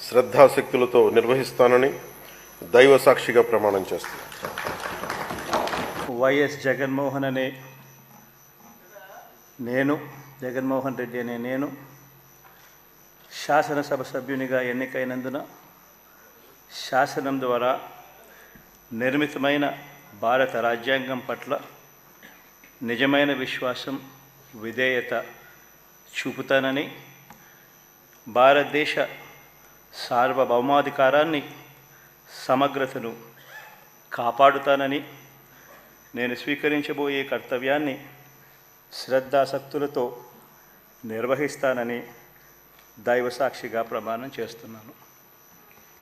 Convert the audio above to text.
శ్రద్ధాశక్తులతో నిర్వహిస్తానని దైవ సాక్షిగా ప్రమాణం చేస్తాను వైఎస్ జగన్మోహన్ అనే నేను జగన్మోహన్ రెడ్డి అనే నేను శాసనసభ సభ్యునిగా ఎన్నికైనందున శాసనం ద్వారా నిర్మితమైన భారత రాజ్యాంగం పట్ల నిజమైన విశ్వాసం విధేయత చూపుతానని భారతదేశ సార్వభౌమాధికారాన్ని సమగ్రతను కాపాడుతానని నేను స్వీకరించబోయే కర్తవ్యాన్ని శ్రద్ధాసక్తులతో నిర్వహిస్తానని దైవసాక్షిగా ప్రమాణం చేస్తున్నాను.